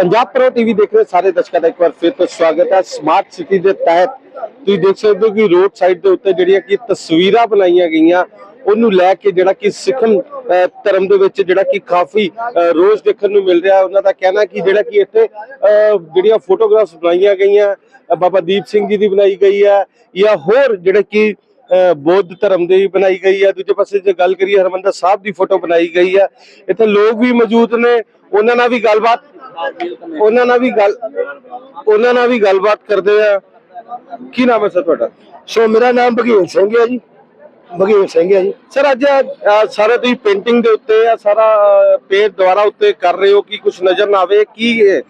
Punjab pro TV ਦੇਖ ਰਹੇ ਸਾਰੇ ਦਰਸ਼ਕਾਂ ਦਾ ਇੱਕ ਵਾਰ ਫਿਰ ਤੋਂ ਸਵਾਗਤ ਹੈ। ਸਮਾਰਟ ਸਿਟੀ ਦੇ ਤਹਿਤ ਤੁਸੀਂ ਦੇਖ ਸਕਦੇ ਹੋ ਕਿ ਰੋਡ ਸਾਈਡ ਦੇ ਉੱਤੇ ਜਿਹੜੀਆਂ ਕਿ ਤਸਵੀਰਾਂ ਬਣਾਈਆਂ ਗਈਆਂ ਉਹਨੂੰ ਲੈ ਕੇ ਜਿਹੜਾ ਕਿ ਸਿੱਖਣ ਧਰਮ ਦੇ ਵਿੱਚ ਜਿਹੜਾ ਕਿ ਕਾਫੀ ਰੋਜ਼ ਦੇਖਣ ਨੂੰ ਮਿਲ ਰਿਹਾ। ਉਹਨਾਂ ਦਾ ਕਹਿਣਾ ਕਿ ਜਿਹੜਾ ਕਿ ਇੱਥੇ ਜਿਹੜੀਆਂ ਫੋਟੋਗ੍ਰਾਫਸ ਬਣਾਈਆਂ ਗਈਆਂ ਬਾਬਾ ਦੀਪ ਸਿੰਘ ਜੀ ਦੀ ਬਣਾਈ ਗਈ ਹੈ ਜਾਂ ਹੋਰ ਜਿਹੜੇ ਕਿ ਅਹ, ਬੌਧ ਧਰਮ ਦੀ ਬਣਾਈ ਗਈ ਹੈ। ਦੂਜੇ ਪਾਸੇ ਜੇ ਗੱਲ ਕਰੀਏ ਹਰਮੰਦਰ ਸਾਹਿਬ ਦੀ ਫੋਟੋ ਬਣਾਈ ਗਈ ਹੈ। ਇੱਥੇ ਲੋਕ ਵੀ ਮੌਜੂਦ ਨੇ ਉਹਨਾਂ ਨਾਲ ਵੀ ਗੱਲਬਾਤ ਉਹਨਾਂ ਨਾਲ ਵੀ ਗੱਲ ਉਹਨਾਂ ਨਾਲ ਵੀ ਗੱਲਬਾਤ ਕਰਦੇ ਆ। ਕੀ ਨਾਮ ਹੈ ਸਰ ਤੁਹਾਡਾ? ਸੋ ਮੇਰਾ ਨਾਮ ਬਘੇਲ ਸਿੰਘ ਹੈ ਜੀ। ਬਘੇਲ ਸਿੰਘ ਹੈ ਜੀ। ਸਰ ਅੱਜ ਸਾਰਾ ਤੁਸੀਂ ਪੇਂਟਿੰਗ ਦੇ ਉੱਤੇ ਆ ਸਾਰਾ ਪੇਜ ਦੁਆਰਾ ਉੱਤੇ ਕਰ ਰਹੇ ਹੋ ਕਿ ਕੁਝ ਨਜ਼ਰ ਨਾ ਆਵੇ ਕੀ ਹੈ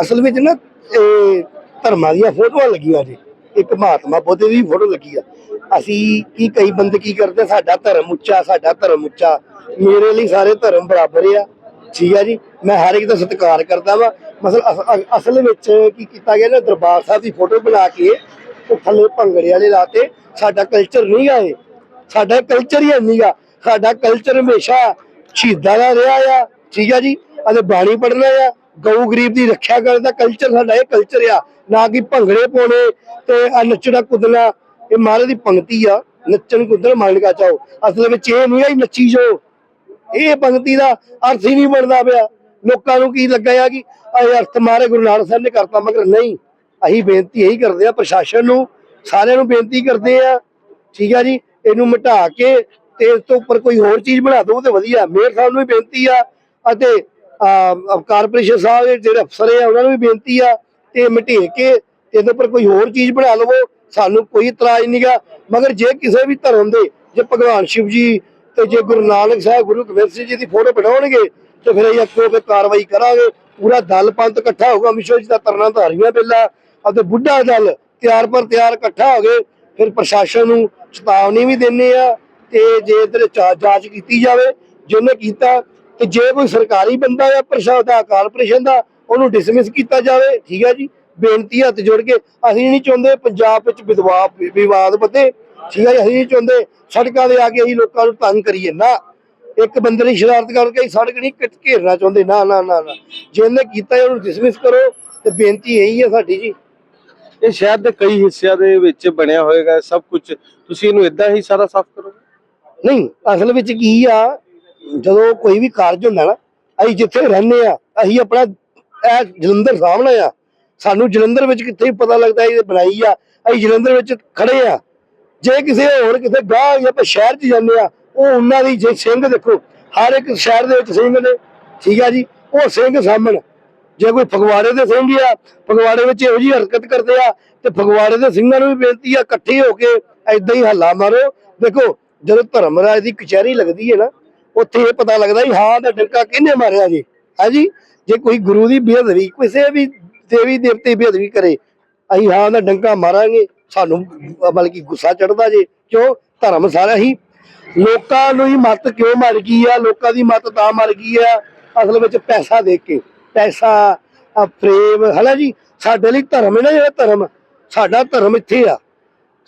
ਅਸਲ ਵਿੱਚ ਨਾ ਇਹ ਧਰਮਾਂ ਦੀਆਂ ਫੋਟੋਆਂ ਲੱਗੀਆਂ ਜੀ। ਇੱਕ ਮਹਾਤਮਾ ਬੁੱਧ ਦੀ ਫੋਟੋ ਲੱਗੀ ਆ। ਅਸੀਂ ਕੀ ਕਈ ਬੰਦੇ ਕੀ ਕਰਦੇ ਸਾਡਾ ਧਰਮ ਉੱਚਾ ਸਾਡਾ ਧਰਮ ਉੱਚਾ। ਮੇਰੇ ਲਈ ਸਾਰੇ ਧਰਮ ਬਰਾਬਰ ਆ। ਠੀਕ ਆ ਜੀ, ਮੈਂ ਹਰ ਇੱਕ ਦਾ ਸਤਿਕਾਰ ਕਰਦਾ ਵਾਂ। ਮਸਲ ਅਸਲ ਵਿੱਚ ਕੀ ਕੀਤਾ ਗਿਆ ਨਾ, ਦਰਬਾਰ ਸਾਹਿਬ ਦੀ ਫੋਟੋ ਬਣਾ ਕੇ ਉਹ ਥੱਲੇ ਭੰਗੜੇ ਵਾਲੇ ਲਾਤੇ। ਸਾਡਾ ਕਲਚਰ ਨਹੀਂ ਗਾ ਇਹ। ਸਾਡਾ ਕਲਚਰ ਹੀ ਨਹੀਂ ਗਾ ਸਾਡਾ ਕਲਚਰ ਹਮੇਸ਼ਾ ਸ਼ਹੀਦਾਂ ਦਾ ਰਿਹਾ ਆ। ਠੀਕ ਆ ਜੀ, ਅਤੇ ਬਾਣੀ ਪੜਨਾ ਆ। ਗਊ ਗਰੀਬ ਦੀ ਰੱਖਿਆ ਕਰਨ ਦਾ ਕਲਚਰ ਸਾਡਾ ਇਹ ਕਲਚਰ ਆ। ਨਾ ਕਿ ਭੰਗੜੇ ਪਾਉਣੇ ਤੇ ਆ ਨੱਚਣਾ ਕੁੱਦਣਾ। ਇਹ ਮਹਾਰਾਜ ਦੀ ਪੰਕਤੀ ਆ। ਨੱਚਣ ਕੁੱਦਣ, ਮਨ ਕਾ ਚਾਓ ਅਸਲ ਵਿੱਚ ਇਹ ਨਹੀਂ ਆ ਨੱਚੀ ਜੋ ਇਹ ਪੰਕਤੀ ਦਾ ਅਰਥ ਹੀ ਨਹੀਂ ਬਣਦਾ ਪਿਆ। ਲੋਕਾਂ ਨੂੰ ਕੀ ਲੱਗਾ ਕਿ ਇਹ ਅਰਥ ਮਾਰੇ ਗੁਰੂ ਨਾਨਕ ਸਾਹਿਬ ਨੇ ਕਰਤਾ, ਮਗਰ ਨਹੀਂ। ਅਸੀਂ ਬੇਨਤੀ ਇਹੀ ਕਰਦੇ ਆ, ਪ੍ਰਸ਼ਾਸਨ ਨੂੰ, ਸਾਰਿਆਂ ਨੂੰ ਬੇਨਤੀ ਕਰਦੇ ਆ, ਠੀਕ ਆ ਜੀ, ਇਹਨੂੰ ਮਿਟਾ ਕੇ ਤੇ ਇਸ ਤੋਂ ਉੱਪਰ ਕੋਈ ਹੋਰ ਚੀਜ਼ ਬਣਾ ਦਿਓ ਤੇ ਵਧੀਆ। ਮੇਅਰ ਸਾਹਿਬ ਨੂੰ ਵੀ ਬੇਨਤੀ ਆ ਅਤੇ ਕਾਰਪੋਰੇਸ਼ਨ ਸਾਹਿਬ ਦੇ ਜਿਹੜੇ ਅਫਸਰ ਆ, ਉਹਨਾਂ ਨੂੰ ਵੀ ਬੇਨਤੀ ਆ ਤੇ ਮਿਟੇ ਕੇ ਇਹਦੇ ਉੱਪਰ ਕੋਈ ਹੋਰ ਚੀਜ਼ ਬਣਾ ਲਵੋ। ਸਾਨੂੰ ਕੋਈ ਇਤਰਾਜ਼ ਨਹੀਂਗਾ ਮਗਰ ਜੇ ਕਿਸੇ ਵੀ ਧਰਮ ਦੇ, ਜੇ ਭਗਵਾਨ ਸ਼ਿਵ ਜੀ ਤੇ ਜੇ ਗੁਰੂ ਨਾਨਕ ਸਾਹਿਬ, ਗੁਰੂ ਗੋਬਿੰਦ ਸਿੰਘ ਜੀ ਦੀ ਫੋਟੋ ਬਣਾਉਣਗੇ, ਤੇ ਫਿਰ ਅਸੀਂ ਅੱਗੋਂ ਫਿਰ ਕਾਰਵਾਈ ਕਰਾਂਗੇ। ਪੂਰਾ ਦਲ ਪੰਥ ਇਕੱਠਾ ਹੋਊਗਾ ਵਿਸ਼ਵ ਜੀ ਦਾ ਤਰਨਾ ਧਾਰੀਆਂ ਬੇਲਾ ਅਤੇ ਬੁੱਢਾ ਦਲ ਤਿਆਰ ਪਰ ਤਿਆਰ ਇਕੱਠਾ ਹੋ ਗਏ ਫਿਰ ਪ੍ਰਸ਼ਾਸਨ ਨੂੰ ਚੇਤਾਵਨੀ ਵੀ ਦਿੰਨੇ ਆ ਤੇ ਜੇ ਇਧਰ ਜਾਂਚ ਕੀਤੀ ਜਾਵੇ, ਜਿਹਨੇ ਕੀਤਾ, ਤੇ ਜੇ ਕੋਈ ਸਰਕਾਰੀ ਬੰਦਾ ਆ ਪ੍ਰਸ਼ਾਸਨ ਦਾ ਕਾਰਪੋਰੇਸ਼ਨ ਦਾ, ਉਹਨੂੰ ਡਿਸਮਿਸ ਕੀਤਾ ਜਾਵੇ, ਠੀਕ ਹੈ ਜੀ? ਬੇਨਤੀ ਹੱਥ ਜੋੜ ਕੇ, ਅਸੀਂ ਨਹੀਂ ਚਾਹੁੰਦੇ ਪੰਜਾਬ ਵਿੱਚ ਵਿਦਵਾ ਵਿਵਾਦ ਵਧੇ। ਠੀਕ ਹੈ ਅਸੀਂ ਚਾਹੁੰਦੇ ਸੜਕਾਂ ਦੇ ਆ ਕੇ ਅਸੀਂ ਲੋਕਾਂ ਨੂੰ ਤੰਗ ਕਰੀਏ। ਨਾ ਇੱਕ ਬੰਦੇ ਦੀ ਸ਼ਰਾਰਤ ਕਰਕੇ ਸੜਕ ਨਹੀਂ ਘੇਰਨਾ ਚਾਹੁੰਦੇ। ਨਾ ਨਾ ਨਾ ਨਾ। ਜਿਹਨੇ ਕੀਤਾ ਉਹਨੂੰ ਡਿਸਮਿਸ ਕਰੋ ਤੇ ਬੇਨਤੀ ਇਹੀ ਹੈ ਸਾਡੀ ਜੀ। ਇਹ ਸ਼ਹਿਰ ਦੇ ਕਈ ਹਿੱਸਿਆਂ ਦੇ ਵਿੱਚ ਬਣਿਆ ਹੋਏਗਾ ਸਭ ਕੁਝ। ਤੁਸੀਂ ਇਹਨੂੰ ਇਦਾਂ ਹੀ ਸਾਰਾ ਸਾਫ਼ ਕਰੋਗੇ? ਨਹੀਂ ਅਸਲ ਵਿੱਚ ਕੀ ਆ ਜਦੋਂ ਕੋਈ ਵੀ ਕਾਰਜ ਹੁੰਦਾ ਨਾ ਅਸੀਂ ਜਿੱਥੇ ਰਹਿੰਦੇ ਆ ਅਸੀਂ ਆਪਣਾ ਇਹ ਜਲੰਧਰ ਸਾਹਮਣੇ ਆ। ਸਾਨੂੰ ਜਲੰਧਰ ਵਿੱਚ ਕਿੱਥੇ ਪਤਾ ਲੱਗਦਾ ਇਹ ਬਣਾਈ ਆ। ਅਸੀਂ ਜਲੰਧਰ ਵਿੱਚ ਖੜੇ ਆ। ਜੇ ਕਿਸੇ ਹੋਰ ਕਿਸੇ ਗਾਹ ਜਾਂ ਆਪਾਂ ਸ਼ਹਿਰ 'ਚ ਜਾਂਦੇ ਆ, ਉਹ ਉਹਨਾਂ ਦੀ ਜੇ ਸਿੰਘ ਦੇਖੋ, ਹਰ ਇੱਕ ਸ਼ਹਿਰ ਦੇ ਵਿੱਚ ਸਿੰਘ ਨੇ, ਠੀਕ ਆ ਜੀ, ਉਹ ਸਿੰਘ ਸਾਹਮਣ ਜੇ ਕੋਈ ਫਗਵਾੜੇ ਦੇ ਸਿੰਘ ਆ, ਫਗਵਾੜੇ ਵਿੱਚ ਇਹੋ ਜੀ ਹਰਕਤ ਕਰਦੇ ਆ, ਤੇ ਫਗਵਾੜੇ ਦੇ ਸਿੰਘਾਂ ਨੂੰ ਵੀ ਬੇਨਤੀ ਆ, ਇਕੱਠੇ ਹੋ ਕੇ ਐਦਾਂ ਹੀ ਹੱਲਾ ਮਾਰੋ। ਦੇਖੋ, ਜਦੋਂ ਧਰਮਰਾਜ ਦੀ ਕਚਹਿਰੀ ਲੱਗਦੀ ਹੈ ਨਾ, ਉੱਥੇ ਇਹ ਪਤਾ ਲੱਗਦਾ ਵੀ ਹਾਂ ਦਾ ਡੰਕਾ ਕਿਹਨੇ ਮਾਰਿਆ ਜੀ? ਹਾਂਜੀ ਜੇ? ਕੋਈ ਗੁਰੂ ਦੀ ਬੇਅਦਬੀ, ਕਿਸੇ ਵੀ ਦੇਵੀ ਦੇਵਤੇ ਦੀ ਬੇਅਦਬੀ ਕਰੇ, ਅਸੀਂ ਹਾਂ ਦਾ ਡੰਕਾ ਮਾਰਾਂਗੇ। ਸਾਨੂੰ, ਮਤਲਬ ਬਲਕਿ ਗੁੱਸਾ ਚੜਦਾ ਜੇ, ਕਿਉਂ? ਧਰਮ ਸਾਰਾ ਹੀ ਲੋਕਾਂ ਨੂੰ ਹੀ ਮਤ ਕਿਉਂ ਮਰ ਗਈ ਆ? ਲੋਕਾਂ ਦੀ ਮਤ ਤਾਂ ਮਰ ਗਈ ਆ, ਅਸਲ ਵਿੱਚ ਪੈਸਾ ਦੇ ਕੇ। ਪੈਸਾ, ਆ ਹਨਾ ਜੀ? ਸਾਡੇ ਲਈ ਧਰਮ ਹੈ ਨਾ ਜਿਹੜਾ ਧਰਮ, ਸਾਡਾ ਧਰਮ ਇੱਥੇ ਆ।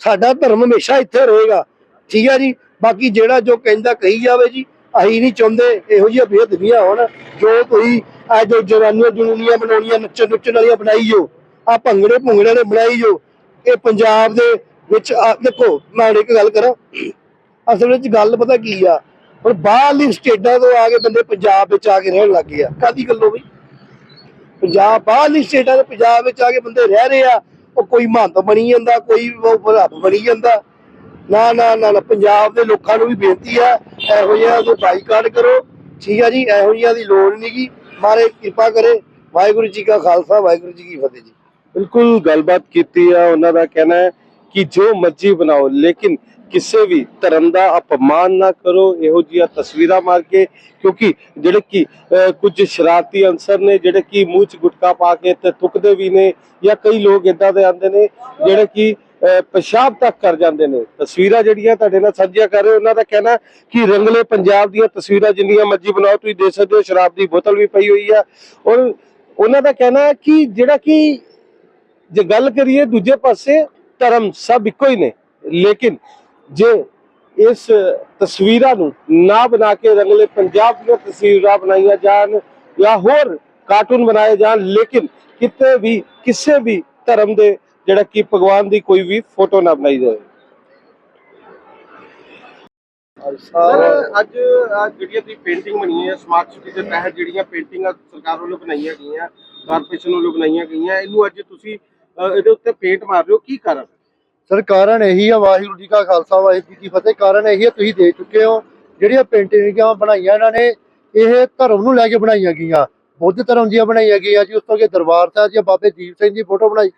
ਸਾਡਾ ਧਰਮ ਹਮੇਸ਼ਾ ਇੱਥੇ ਰਹੇਗਾ। ਠੀਕ ਆ ਜੀ? ਬਾਕੀ ਜਿਹੜਾ ਜੋ ਕਹਿੰਦਾ ਕਹੀ ਜਾਵੇ ਜੀ, ਅਸੀਂ ਨਹੀਂ ਚਾਹੁੰਦੇ ਇਹੋ ਜਿਹੀਆਂ ਬੇਅਦਬੀਆਂ ਹੋਣ। ਜੋ ਤੁਸੀਂ ਆ ਜੋ ਜਵਾਨੀਆਂ ਜਨੂਨੀਆਂ ਬਣਾਉਣੀਆਂ ਨੱਚਣ ਨੁੱਚਣ ਵਾਲੀਆਂ ਬਣਾਈ ਜੋ ਆ ਭੰਗੜੇ ਭੁੰਗੜੇ ਨੇ ਬਣਾਈ ਜੋ ਇਹ ਪੰਜਾਬ ਦੇ ਵਿੱਚ ਦੇਖੋ ਮੈਂ ਹੁਣ ਇੱਕ ਗੱਲ ਕਰਾਂ। ਅਸਲ ਵਿੱਚ ਗੱਲ ਪਤਾ ਕੀ ਆ? ਹੁਣ ਬਾਹਰਲੀ ਸਟੇਟਾਂ ਤੋਂ ਆ ਕੇ ਬੰਦੇ ਪੰਜਾਬ ਵਿੱਚ ਆ ਕੇ ਰਹਿਣ ਲੱਗ ਗਏ ਆ। ਕਾਦੀ ਗੱਲੋਂ ਬਈ? ਪੰਜਾਬ ਬਾਹਰਲੀ ਸਟੇਟਾਂ ਦੇ ਪੰਜਾਬ ਵਿੱਚ ਆ ਕੇ ਬੰਦੇ ਰਹਿ ਰਹੇ ਆ। ਉਹ ਕੋਈ ਮਹੰਤ ਬਣੀ ਜਾਂਦਾ ਕੋਈ ਰੱਬ ਬਣੀ ਜਾਂਦਾ। ਨਾ ਨਾ ਨਾ ਨਾ, ਪੰਜਾਬ ਦੇ ਲੋਕਾਂ ਨੂੰ ਵੀ ਬੇਨਤੀ ਆ ਇਹੋ ਜਿਹਾ ਜੋ ਬਾਈਕਾਟ ਕਰੋ। ਠੀਕ ਆ ਜੀ ਇਹੋ ਜਿਹਾ ਦੀ ਲੋੜ ਨਹੀਂਗੀ ਮਾਰੇ ਕਿਰਪਾ ਕਰੇ। ਵਾਹਿਗੁਰੂ ਜੀ ਕਾ ਖਾਲਸਾ ਵਾਹਿਗੁਰੂ ਜੀ ਕੀ ਫਤਿਹ ਜੀ। ਬਿਲਕੁਲ ਗੱਲਬਾਤ ਕੀਤੀ ਆ, ਉਹਨਾਂ ਦਾ ਕਹਿਣਾ ਹੈ ਕਿ ਜੋ ਮਰਜ਼ੀ ਬਣਾਓ, ਲੇਕਿਨ ਕਿਸੇ ਵੀ ਧਰਮ ਦਾ ਅਪਮਾਨ ਨਾ ਕਰੋ, ਇਹੋ ਜਿਹੀਆਂ ਤਸਵੀਰਾਂ ਮਾਰ ਕੇ, ਕਿਉਂਕਿ ਜਿਹੜੇ ਕਿ ਕੁਝ ਸ਼ਰਾਰਤੀ ਅਨਸਰ ਨੇ, ਜਿਹੜੇ ਕਿ ਮੂੰਹ 'ਚ ਗੁਟਕਾ ਪਾ ਕੇ ਤੇ ਥੁੱਕਦੇ ਵੀ ਨੇ, ਜਾਂ ਕਈ ਲੋਕ ਇਦਾਂ ਦੇ ਆਉਂਦੇ ਨੇ, ਜਿਹੜੇ ਕਿ ਪਿਸ਼ਾਬ ਤੱਕ ਕਰ ਜਾਂਦੇ ਨੇ। ਤਸਵੀਰਾਂ ਜਿਹੜੀਆਂ ਤੁਹਾਡੇ ਨਾਲ ਸਾਂਝੀਆਂ ਕਰ ਰਹੇ ਉਹਨਾਂ ਦਾ ਕਹਿਣਾ ਕਿ ਰੰਗਲੇ ਪੰਜਾਬ ਦੀਆਂ ਤਸਵੀਰਾਂ ਜਿੰਨੀਆਂ ਮਰਜ਼ੀ ਬਣਾਓ, ਤੁਸੀਂ ਦੇਖ ਸਕਦੇ ਹੋ, ਸ਼ਰਾਬ ਦੀ ਬੋਤਲ ਵੀ ਪਈ ਹੋਈ ਆ। ਔਰ ਉਹਨਾਂ ਦਾ ਕਹਿਣਾ ਕਿ ਜਿਹੜਾ ਕਿ ਜੇ ਗੱਲ ਕਰੀਏ ਦੂਜੇ ਪਾਸੇ, ਧਰਮ ਸਭ ਇੱਕੋ ਹੀ ਨੇ। ਲੇਕਿਨ ਜੇ ਇਸ ਤਸਵੀਰਾਂ ਨੂੰ ਨਾ ਬਣਾ ਕੇ ਰੰਗਲੇ ਪੰਜਾਬ ਦੀਆਂ ਤਸਵੀਰਾਂ ਬਣਾਈਆਂ ਜਾਣ ਜਾਂ ਹੋਰ ਕਾਰਟੂਨ ਬਣਾਏ ਜਾਣ, ਲੇਕਿਨ ਕਿਤੇ ਵੀ, ਕਿਸੇ ਵੀ ਧਰਮ ਦੇ ਜਿਹੜਾ ਕਿ ਭਗਵਾਨ ਦੀ ਕੋਈ ਵੀ ਫੋਟੋ ਨਾ ਬਣਾਈ ਜਾਵੇ। ਸਰ, ਅੱਜ ਜਿਹੜੀਆਂ ਦੀ ਪੇਂਟਿੰਗ ਬਣੀ ਹੈ, ਸਮਾਰਟ ਸਿਟੀ ਦੇ ਤਹਿਤ ਜਿਹੜੀਆਂ ਪੇਂਟਿੰਗਾਂ ਸਰਕਾਰ ਵੱਲੋਂ ਬਣਾਈਆਂ ਗਈਆਂ, ਕਾਰਪੋਰੇਸ਼ਨ ਵੱਲੋਂ ਬਣਾਈਆਂ ਗਈਆਂ, ਇਹਨੂੰ ਅੱਜ ਤੁਸੀਂ ਇਹਦੇ ਉੱਤੇ ਪੇਂਟ ਮਾਰ ਰਹੇ ਹੋ, ਕੀ ਕਾਰਨ ਸਰ, ਕਾਰਨ ਇਹੀ ਆ, ਵਾਹਿਗੁਰੂ ਜੀ ਕਾ ਖਾਲਸਾ, ਵਾਹਿਗੁਰੂ ਜੀ ਕੀ ਫਤਿਹ। ਕਾਰਨ ਇਹੀ ਆ, ਤੁਸੀਂ ਦੇਖ ਚੁੱਕੇ ਹੋ। ਜਿਹੜੀਆਂ ਪੇਂਟਿੰਗਾਂ ਬਣਾਈਆਂ ਇਹਨਾਂ ਨੇ, ਇਹ ਧਰਮ ਨੂੰ ਲੈ ਕੇ ਬਣਾਈਆਂ ਗਈਆਂ। ਬੁੱਧ ਧਰਮ ਦੀਆਂ ਬਣਾਈਆਂ ਗਈਆਂ ਜੀ, ਉਸ ਤੋਂ ਅੱਗੇ ਦਰਬਾਰ ਸਾਹਿਬ ਜੀ, ਬਾਬੇ ਦੀਪ ਸਿੰਘ ਦੀ ਫੋਟੋ ਬਣਾਈ।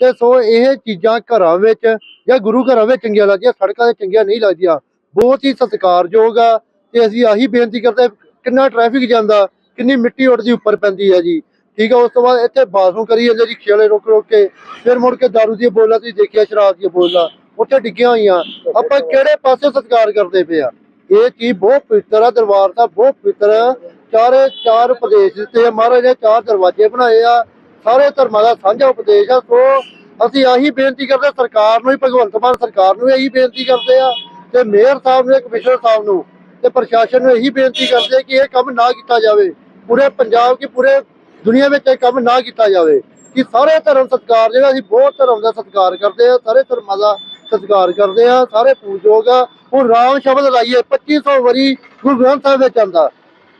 ਤੇ ਸੋ ਇਹ ਚੀਜ਼ਾਂ ਘਰਾਂ ਵਿੱਚ ਜਾਂ ਗੁਰੂ ਘਰਾਂ ਵਿੱਚ ਚੰਗੀਆਂ ਲੱਗਦੀਆਂ, ਸੜਕਾਂ ਤੇ ਚੰਗੀਆਂ ਨਹੀਂ ਲੱਗਦੀਆਂ। ਬਹੁਤ ਹੀ ਸਤਿਕਾਰਯੋਗ ਆ, ਤੇ ਅਸੀਂ ਆਹੀ ਬੇਨਤੀ ਕਰਦੇ ਕਿੰਨਾ ਟ੍ਰੈਫਿਕ ਜਾਂਦਾ, ਕਿੰਨੀ ਮਿੱਟੀ ਉੱਡਦੀ ਉੱਪਰ ਪੈਂਦੀ ਹੈ ਜੀ। ਠੀਕ ਆ, ਉਸ ਤੋਂ ਬਾਅਦ ਇੱਥੇ ਬਾਥਰੂਮ ਕਰੀ ਜਾਂਦੇ ਜੀ, ਖੇਲੇ ਰੋਕ ਰੋਕ ਕੇ। ਫਿਰ ਮੁੜ ਕੇ ਦਾਰੂ ਦੀਆਂ ਬੋਲਾਂ, ਤੁਸੀਂ ਦੇਖਿਆ, ਸ਼ਰਾਬ ਦੀਆਂ ਬੋਲਾਂ, ਉੱਥੇ ਡਿੱਗੀਆਂ ਹੋਈਆਂ। ਆਪਾਂ ਕਿਹੜੇ ਪਾਸੇ ਸਤਿਕਾਰ ਕਰਦੇ ਪਏ ਆ? ਇਹ ਚੀਜ਼ ਬਹੁਤ ਪਵਿੱਤਰ ਆ, ਦਰਬਾਰ ਸਾਹਿਬ ਬਹੁਤ ਪਵਿੱਤਰ ਚਾਰੇ ਚਾਰ ਉਪਦੇਸ਼ ਦਿੱਤੇ ਮਹਾਰਾਜ ਨੇ ਚਾਰ ਦਰਵਾਜ਼ੇ ਬਣਾਏ ਆ। ਸਾਰੇ ਧਰਮਾਂ ਦਾ ਸਾਂਝਾ ਉਪਦੇਸ਼ ਆ, ਸੋ ਅਸੀਂ ਆਹੀ ਬੇਨਤੀ ਕਰਦੇ ਸਰਕਾਰ ਨੂੰ ਹੀ ਭਗਵੰਤ ਮਾਨ ਸਰਕਾਰ ਨੂੰ ਇਹੀ ਬੇਨਤੀ ਕਰਦੇ ਆ। ਤੇ ਮੇਅਰ ਸਾਹਿਬ ਨੂੰ, ਕਮਿਸ਼ਨਰ ਸਾਹਿਬ ਨੂੰ ਤੇ ਪ੍ਰਸ਼ਾਸਨ ਨੂੰ ਇਹੀ ਬੇਨਤੀ ਕਰਦੇ ਕਿ ਇਹ ਕੰਮ ਨਾ ਕੀਤਾ ਜਾਵੇ। ਪੂਰੇ ਪੰਜਾਬ ਕੀ, ਪੂਰੇ ਦੁਨੀਆ ਵਿੱਚ ਇਹ ਕੰਮ ਨਾ ਕੀਤਾ ਜਾਵੇ ਕਿ ਸਾਰੇ ਧਰਮ ਸਤਿਕਾਰ ਜਿਹੜਾ ਅਸੀਂ ਬਹੁਤ ਧਰਮ ਦਾ ਸਤਿਕਾਰ ਕਰਦੇ ਆ ਸਾਰੇ ਧਰਮਾਂ ਦਾ ਸਤਿਕਾਰ ਕਰਦੇ ਆ ਸਾਰੇ ਪੂਜੋਗ ਆ। ਹੁਣ ਰਾਮ ਸ਼ਬਦ ਲਾਈਏ 2500 ਵਾਰੀ ਗੁਰੂ ਗ੍ਰੰਥ ਸਾਹਿਬ ਵਿੱਚ ਆਂਦਾ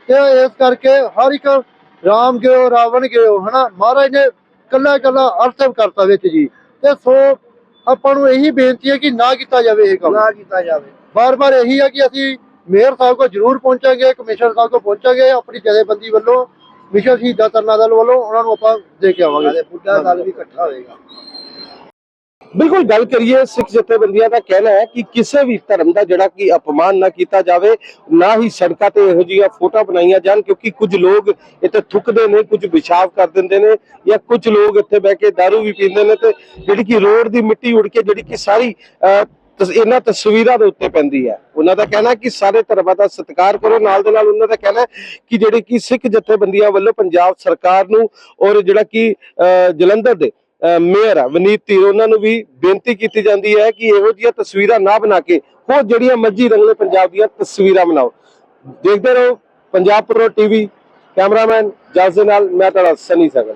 ਤੇ ਇਸ ਕਰਕੇ ਹਰ ਇੱਕ ਰਾਮ ਗਿਓ ਰਾਵਣ ਗਿਓ ਹਨਾ ਮਹਾਰਾਜ ਨੇ ਕੱਲਾ ਕੱਲਾ ਅਰਥ ਕਰਤਾ ਵਿੱਚ ਜੀ। ਤੇ ਸੋ ਆਪਾਂ ਨੂੰ ਇਹੀ ਬੇਨਤੀ ਹੈ ਕਿ ਨਾ ਕੀਤਾ ਜਾਵੇ ਇਹ ਕੰਮ। ਨਾ ਕੀਤਾ ਜਾਵੇ। ਬਾਰ-ਬਾਰ ਇਹੀ ਹੈ ਕਿ ਅਸੀਂ ਮੇਅਰ ਸਾਹਿਬ ਕੋਲ ਜ਼ਰੂਰ ਪਹੁੰਚਾਂਗੇ ਕਮਿਸ਼ਨਰ ਸਾਹਿਬ ਕੋਲ ਪਹੁੰਚਾਂਗੇ ਆਪਣੀ ਜਥੇਬੰਦੀ ਵੱਲੋਂ ਮਿਸ਼ਨ ਸ਼ਹੀਦਾਂ ਤਰਨਾ ਦਲ ਵੱਲੋਂ ਉਹਨਾਂ ਨੂੰ ਆਪਾਂ ਦੇ ਕੇ ਆਵਾਂਗੇ। ਨਾਲੇ ਬੁੱਢਾ ਦਲ ਵੀ ਇਕੱਠਾ ਹੋਏਗਾ। ਬਿਲਕੁਲ ਗੱਲ ਕਰੀਏ ਸਿੱਖ ਜਥੇਬੰਦੀਆਂ ਦਾ ਕਹਿਣਾ ਹੈ ਕਿ ਕਿਸੇ ਵੀ ਧਰਮ ਦਾ ਜਿਹੜਾ ਕਿ ਅਪਮਾਨ ਨਾ ਕੀਤਾ ਜਾਵੇ ਨਾ ਹੀ ਸੜਕਾਂ ਤੇ ਇਹੋ ਜਿਹੀਆਂ ਫੋਟੋ ਬਣਾਈਆਂ ਜਾਣ ਕਿਉਂਕਿ ਕੁਝ ਲੋਕ ਇੱਥੇ ਥੁੱਕਦੇ ਨੇ ਕੁਝ ਪਿਸ਼ਾਬ ਕਰ ਦਿੰਦੇ ਨੇ ਜਾਂ ਕੁਝ ਲੋਕ ਇੱਥੇ ਬਹਿ ਕੇ दारू ਵੀ ਪੀਂਦੇ ਨੇ ਤੇ ਜਿਹੜੀ ਕਿ ਰੋਡ ਦੀ ਮਿੱਟੀ ਉੜ ਕੇ ਜਿਹੜੀ ਕਿ ਸਾਰੀ ਇਹਨਾਂ ਤਸਵੀਰਾਂ ਦੇ ਉੱਤੇ ਪੈਂਦੀ ਹੈ। ਉਹਨਾਂ ਦਾ ਕਹਿਣਾ ਕਿ ਸਾਰੇ ਧਰਮਾਂ ਦਾ ਸਤਿਕਾਰ ਕਰੋ, ਨਾਲ ਦੇ ਨਾਲ ਉਹਨਾਂ ਦਾ ਕਹਿਣਾ ਕਿ ਜਿਹੜੇ ਕਿ ਸਿੱਖ ਜਥੇਬੰਦੀਆਂ ਵੱਲੋਂ ਪੰਜਾਬ ਸਰਕਾਰ ਨੂੰ ਔਰ ਜਿਹੜਾ ਕਿ ਜਲੰਧਰ ਦੇ ਮੇਅਰ ਆ ਵਨੀਤ ਧੀਰ, ਉਹਨਾਂ ਨੂੰ ਵੀ ਬੇਨਤੀ ਕੀਤੀ ਜਾਂਦੀ ਹੈ ਕਿ ਇਹੋ ਜਿਹੀਆਂ ਤਸਵੀਰਾਂ ਨਾ ਬਣਾ ਕੇ ਹੋਰ ਜਿਹੜੀਆਂ ਮਰਜ਼ੀ ਰੰਗਲੇ ਪੰਜਾਬ ਦੀਆਂ ਤਸਵੀਰਾਂ ਬਣਾਓ। ਦੇਖਦੇ ਰਹੋ, Punjab pro TV, cameraman, Jas ਦੇ ਨਾਲ, ਮੈਂ ਤੁਹਾਡਾ ਸਨੀ ਸਗਲ